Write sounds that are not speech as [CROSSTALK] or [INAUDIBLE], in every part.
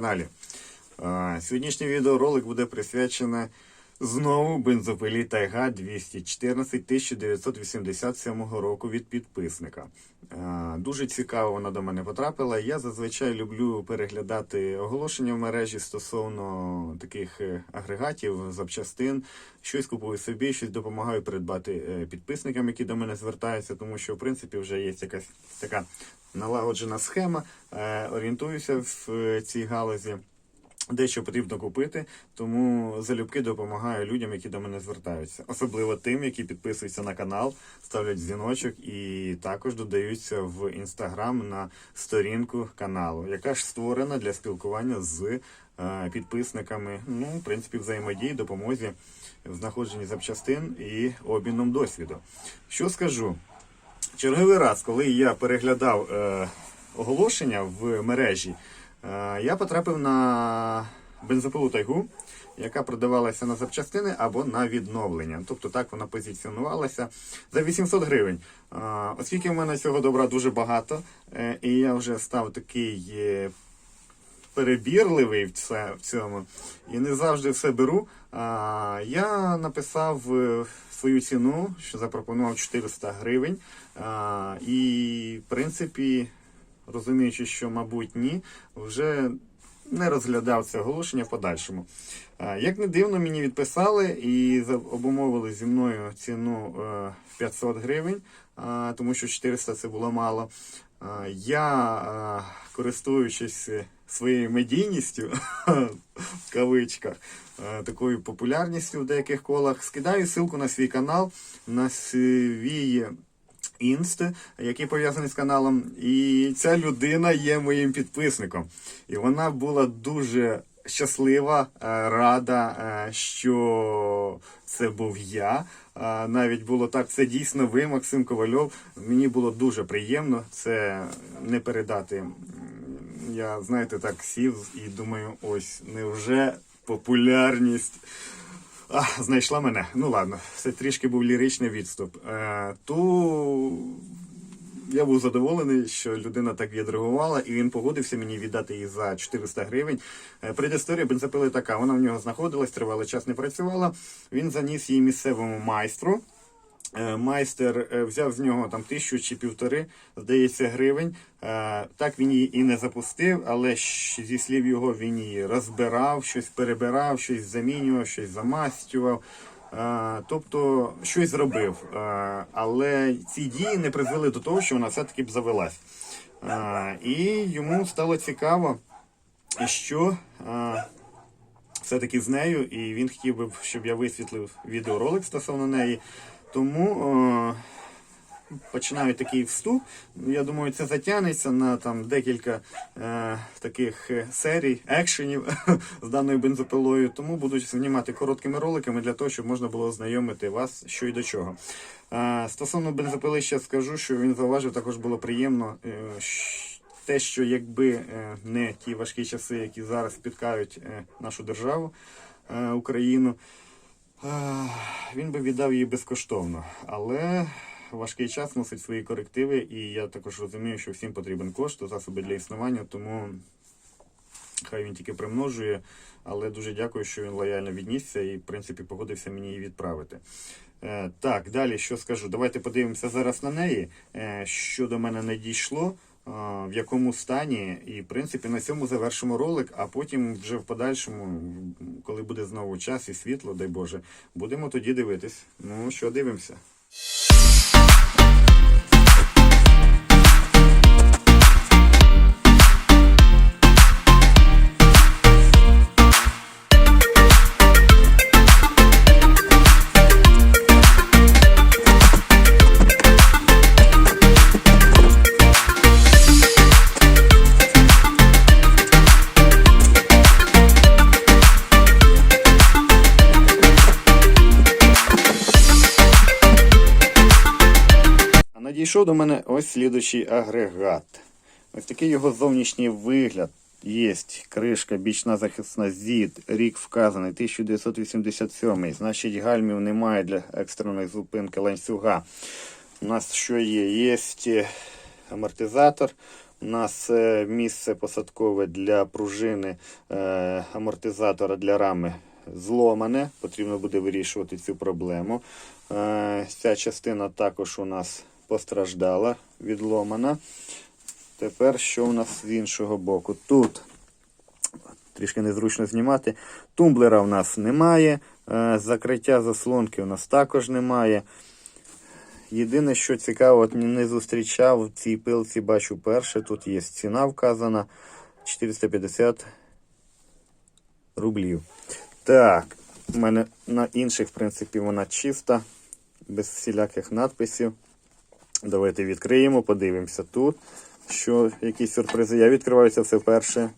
каналі. Сьогоднішній відеоролик буде присвячений знову бензопилі Тайга 214 1987 року від підписника. Дуже цікаво вона до мене потрапила. Я зазвичай люблю переглядати оголошення в мережі стосовно таких е, агрегатів, запчастин. Щось купую собі, щось допомагаю придбати е, підписникам, які до мене звертаються, тому що в принципі вже є якась така налагоджена схема. Е, Орієнтуюся в е, цій галузі. Дещо потрібно купити, тому залюбки допомагаю людям, які до мене звертаються, особливо тим, які підписуються на канал, ставлять дзвіночок і також додаються в інстаграм на сторінку каналу, яка ж створена для спілкування з е, підписниками. Ну, в принципі, взаємодії, допомозі в знаходженні запчастин і обміном досвіду. Що скажу? Черговий раз, коли я переглядав е, оголошення в мережі, я потрапив на бензопилу тайгу, яка продавалася на запчастини або на відновлення. Тобто так вона позиціонувалася за 800 гривень. Е, оскільки в мене цього добра дуже багато, е, і я вже став такий. е, перебірливий в цьому і не завжди все беру. Я написав е, свою ціну, що запропонував 400 гривень. І, в принципі, розуміючи, що, мабуть, ні, вже не розглядав це оголошення в подальшому. Як не дивно, мені відписали і обумовили зі мною ціну е, 500 гривень, тому що 400 це було мало. Я, е, користуючись е, своєю медійністю, [LAUGHS] в кавичках, е, такою популярністю в деяких колах, скидаю ссылку на свій канал, на свій інст, який пов'язаний з каналом. І ця людина є моїм підписником. І вона була дуже щаслива, е, рада, е, що це був я. Навіть було так, це дійсно ви, Максим Ковальов. Мені було дуже приємно це не передати. Я, знаєте, так сів і думаю, ось невже популярність а, знайшла мене. Ну ладно, це трішки був ліричний відступ. Е, то я був задоволений, що людина так відреагувала, і він погодився мені віддати її за 400 гривень. Е, Предісторія бензопили така: вона в нього знаходилась, тривалий час не працювала. Він заніс її місцевому майстру. Е, Майстер е, взяв з нього там тисячу чи півтори, здається, гривень. Е, Так він її і не запустив, але зі слів його він її розбирав, щось перебирав, щось замінював, щось замастював. Тобто щось зробив. Але ці дії не призвели до того, що вона все-таки б завелась. І йому стало цікаво, що все-таки з нею, і він хотів би, щоб я висвітлив відеоролик стосовно неї. Тому е, починаю такий вступ. Я думаю, це затягнеться на там декілька е, таких е, серій, екшенів [LAUGHS] з даною бензопилою. Тому буду знімати короткими роликами для того, щоб можна було ознайомити вас, що і до чого. Е, стосовно бензопили, ще скажу, що він зауважив, також було приємно. е, те, що якби е, не ті важкі часи, які зараз спіткають е, нашу державу, Україну, він би віддав її безкоштовно. Але важкий час носить свої корективи, і я також розумію, що всім потрібен кошт, засоби для існування, тому хай він тільки примножує. Але дуже дякую, що він лояльно віднісся і, в принципі, погодився мені її відправити. Е, так, далі що скажу? Давайте подивимося зараз на неї, е, що до мене не дійшло, е, в якому стані. І, в принципі, на цьому завершимо ролик, а потім вже в подальшому, коли буде знову час і світло, дай Боже, будемо тоді дивитись. Ну що, дивимося. А до мене ось слідучий агрегат. Ось такий його зовнішній вигляд. Є кришка, бічна захисна зід, рік вказаний 1987. Значить, гальмів немає для екстреної зупинки ланцюга. У нас що є? Є е, амортизатор, У нас е, місце посадкове для пружини е, амортизатора для рами зломане. Потрібно буде вирішувати цю проблему. Ця частина також у нас постраждала, відломана. Тепер що у нас з іншого боку? Тут трішки незручно знімати. Тумблера у нас немає. е, Закриття заслонки у нас також немає. Єдине, що цікаво, от не зустрічав в цій пилці, бачу перше. Тут є ціна вказана 450 рублів. Так, у мене на інших, в принципі, вона чиста, без всіляких надписів. Давайте відкриємо, подивимося тут, що якісь сюрпризи. Я відкриваю це все вперше.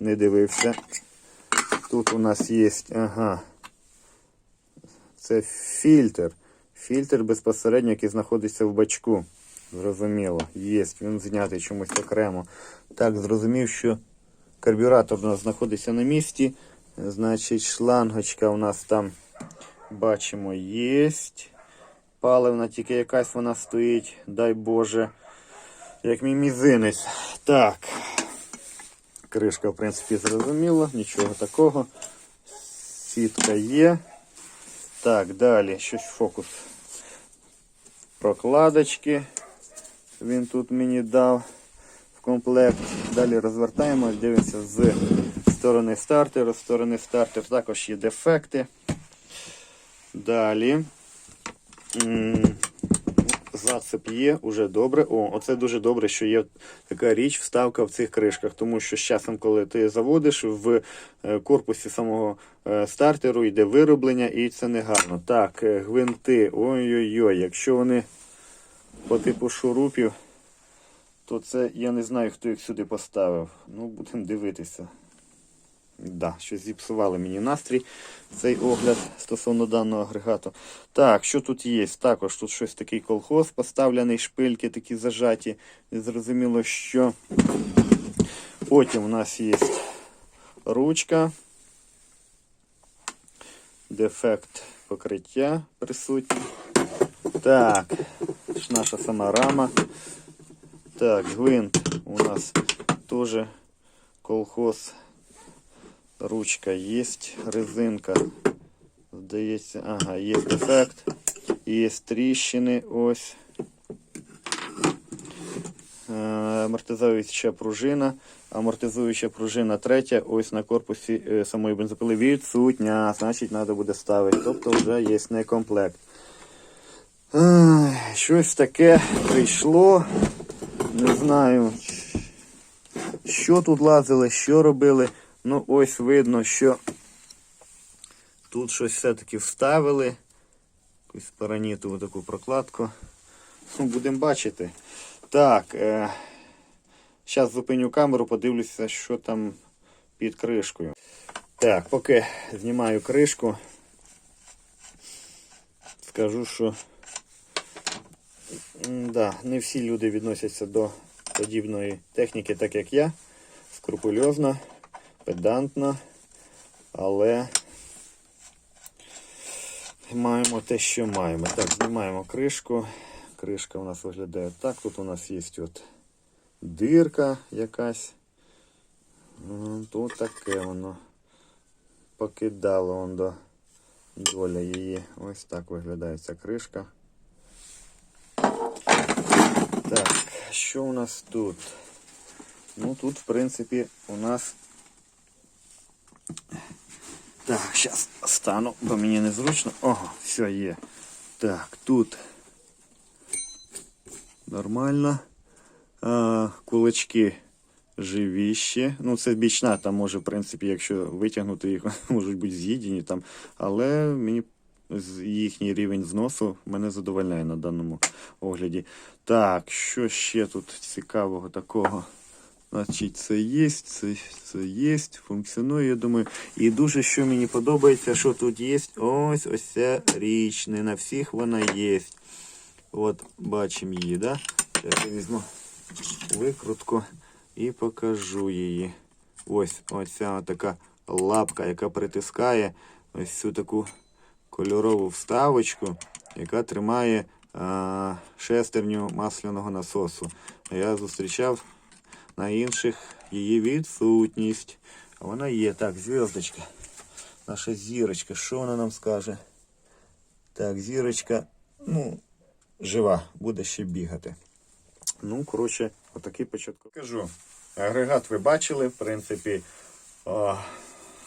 Не дивився. Тут у нас є. Ага. Це фільтр. Фільтр безпосередньо, який знаходиться в бачку. Зрозуміло, є. Він знятий чомусь окремо. Так, зрозумів, що карбюратор у нас знаходиться на місці. Значить, шлангочка у нас там бачимо є. Паливна, тільки якась вона стоїть, дай Боже. Як мій мізинець. Так. Кришка, в принципі, зрозуміла, нічого такого. Сітка є. Так, далі, щось фокус. Прокладочки. Він тут мені дав в комплект. Далі розвертаємо, дивимося з сторони стартеру. З сторони стартер також є дефекти. Далі. Зацеп є, уже добре. О, оце дуже добре, що є така річ, вставка в цих кришках. Тому що з часом, коли ти заводиш в е, корпусі самого е, стартеру, йде вироблення, і це не гарно. Так, е, гвинти. Ой-ой-ой, якщо вони по типу шурупів, то це я не знаю, хто їх сюди поставив. Ну, будемо дивитися. Да, щось зіпсували мені настрій цей огляд стосовно даного агрегату. Так, що тут є? Також тут щось такий колхоз поставлений, шпильки такі зажаті. Незрозуміло, що. Потім у нас є ручка. Дефект покриття присутній. Так, наша сама рама. Так, гвинт у нас теж колхоз. Ручка є, резинка. Здається, ага, є дефект. Є тріщини ось. Е, Амортизуюча пружина. Амортизуюча пружина третя, ось на корпусі е, самої бензопили відсутня. Значить, треба буде ставити. Тобто вже є некомплект. Щось таке прийшло. Не знаю, що тут лазили, що робили. Ну, ось видно, що тут щось все-таки вставили. Якусь паранітову таку прокладку. Ну, будемо бачити. Так, е, зараз зупиню камеру, подивлюся, що там під кришкою. Так, поки знімаю кришку, скажу, що да, не всі люди відносяться до подібної техніки, так як я. Скрупульозно педантно, але маємо те, що маємо. Так, знімаємо кришку. Кришка у нас виглядає так. Тут у нас є от дирка якась. Тут таке воно покидало он до доля її. Ось так виглядає ця кришка. Так, що у нас тут? Ну тут, в принципі, у нас так, зараз стану, бо мені незручно. Ого, все є. Так, тут нормально. А, кулачки живіші. Ну, це бічна, там може, в принципі, якщо витягнути їх, [LAUGHS] можуть бути з'їдені там. Але мені їхній рівень зносу мене задовольняє на даному огляді. Так, що ще тут цікавого такого? Значить, це є, це, це є, функціонує, я думаю. І дуже що мені подобається, що тут є ось ось ця річ. Не на всіх вона є. От, бачимо її, да? Я візьму викрутку і покажу її. Ось оця така лапка, яка притискає ось цю таку кольорову вставочку, яка тримає а, шестерню масляного насосу. Я зустрічав на інших її відсутність. А вона є. Так, зв'язочка. Наша зірочка. Що вона нам скаже? Так, зірочка, ну, жива, буде ще бігати. Ну, коротше, отакий початок. Кажу, агрегат ви бачили, в принципі, а,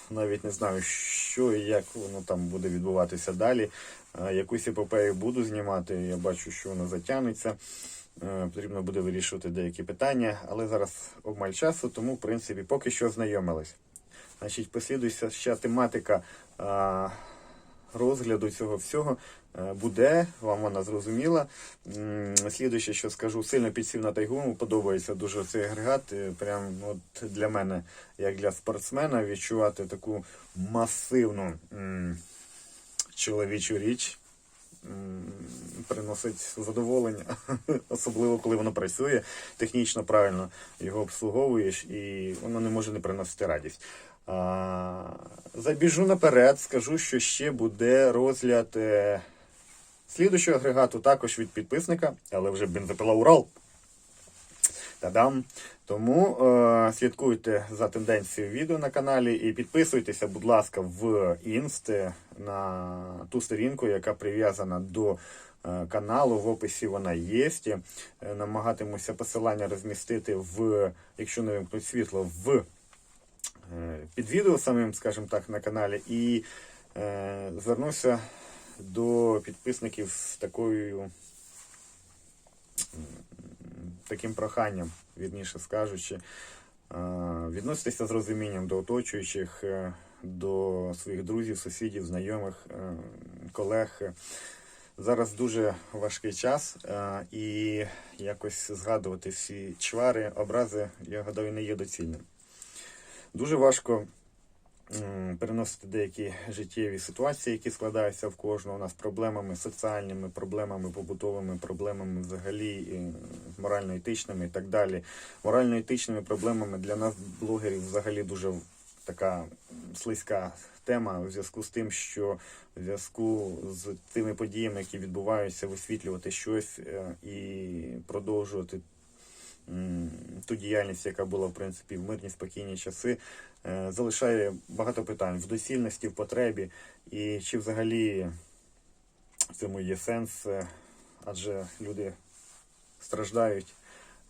навіть не знаю, що і як воно там буде відбуватися далі. Якусь епопею буду знімати, я бачу, що воно затягнеться. Е, Потрібно буде вирішувати деякі питання, але зараз обмаль часу, тому, в принципі, поки що знайомились. Значить, послідується ще тематика розгляду цього всього е, буде, вам вона зрозуміла. Слідуюче, що скажу, сильно підсів на тайгу, подобається дуже цей агрегат. Е, Прям от для мене, як для спортсмена, відчувати таку масивну чоловічу річ. Приносить задоволення, [LAUGHS] особливо коли воно працює, технічно правильно його обслуговуєш, і воно не може не приносити радість. Забіжу наперед, скажу, що ще буде розгляд е, слідущого агрегату також від підписника, але вже бензопила Урал. Та-дам! Тому е, слідкуйте за тенденцією відео на каналі і підписуйтеся, будь ласка, в інст на ту сторінку, яка прив'язана до е, каналу. В описі вона є. Е, намагатимуся посилання розмістити в, якщо не вимкнуть світло, в е, під відео самим, скажімо так, на каналі. І е, звернуся до підписників з такою таким проханням, вірніше скажучи, е, відноситися з розумінням до оточуючих, е, до своїх друзів, сусідів, знайомих, е, колег. Зараз дуже важкий час, і якось згадувати всі чвари, образи, я гадаю, не є доцільним. Дуже важко переносити деякі життєві ситуації, які складаються в кожного. У нас проблемами соціальними, проблемами побутовими, проблемами взагалі морально-етичними і так далі. Морально-етичними проблемами для нас, блогерів, взагалі дуже така слизька тема у зв'язку з тим, що в зв'язку з тими подіями, які відбуваються, висвітлювати щось е, і продовжувати ту діяльність, яка була в принципі в мирні спокійні часи, е, залишає багато питань в доцільності, в потребі, і чи взагалі в цьому є сенс, е, адже люди страждають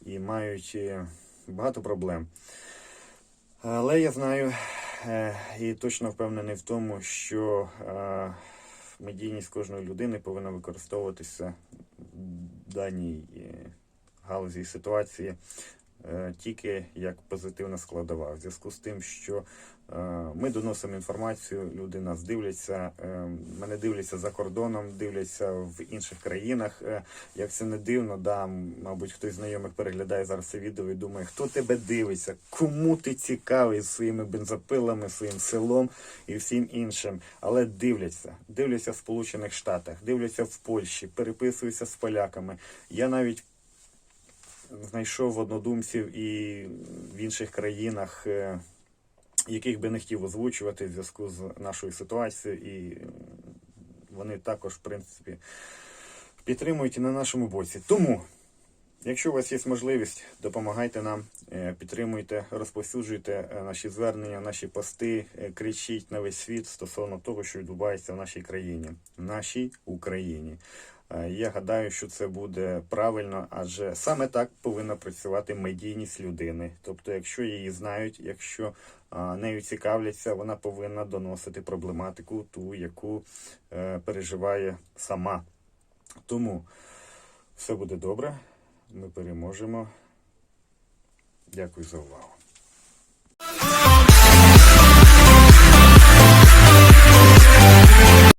і мають е, багато проблем. Але я знаю і точно впевнений в тому, що медійність кожної людини повинна використовуватися в даній галузі ситуації е, тільки як позитивна складова. В зв'язку з тим, що е, ми доносимо інформацію, люди нас дивляться, е, мене дивляться за кордоном, дивляться в інших країнах. Як це не дивно, да, мабуть, хтось знайомих переглядає зараз це відео і думає, хто тебе дивиться, кому ти цікавий своїми бензопилами, своїм селом і всім іншим. Але дивляться, дивляться в Сполучених Штатах, дивляться в Польщі, переписуються з поляками. Я навіть знайшов однодумців і в інших країнах, е, яких би не хотів озвучувати в зв'язку з нашою ситуацією, і вони також, в принципі, підтримують і на нашому боці. Тому, якщо у вас є можливість, допомагайте нам, е, підтримуйте, розповсюджуйте е, наші звернення, наші пости, кричіть на весь світ стосовно того, що відбувається в нашій країні, в нашій Україні. Е, Я гадаю, що це буде правильно, адже саме так повинна працювати медійність людини. Тобто, якщо її знають, якщо нею цікавляться, вона повинна доносити проблематику, ту, яку е, переживає сама. Тому все буде добре, ми переможемо. Дякую за увагу.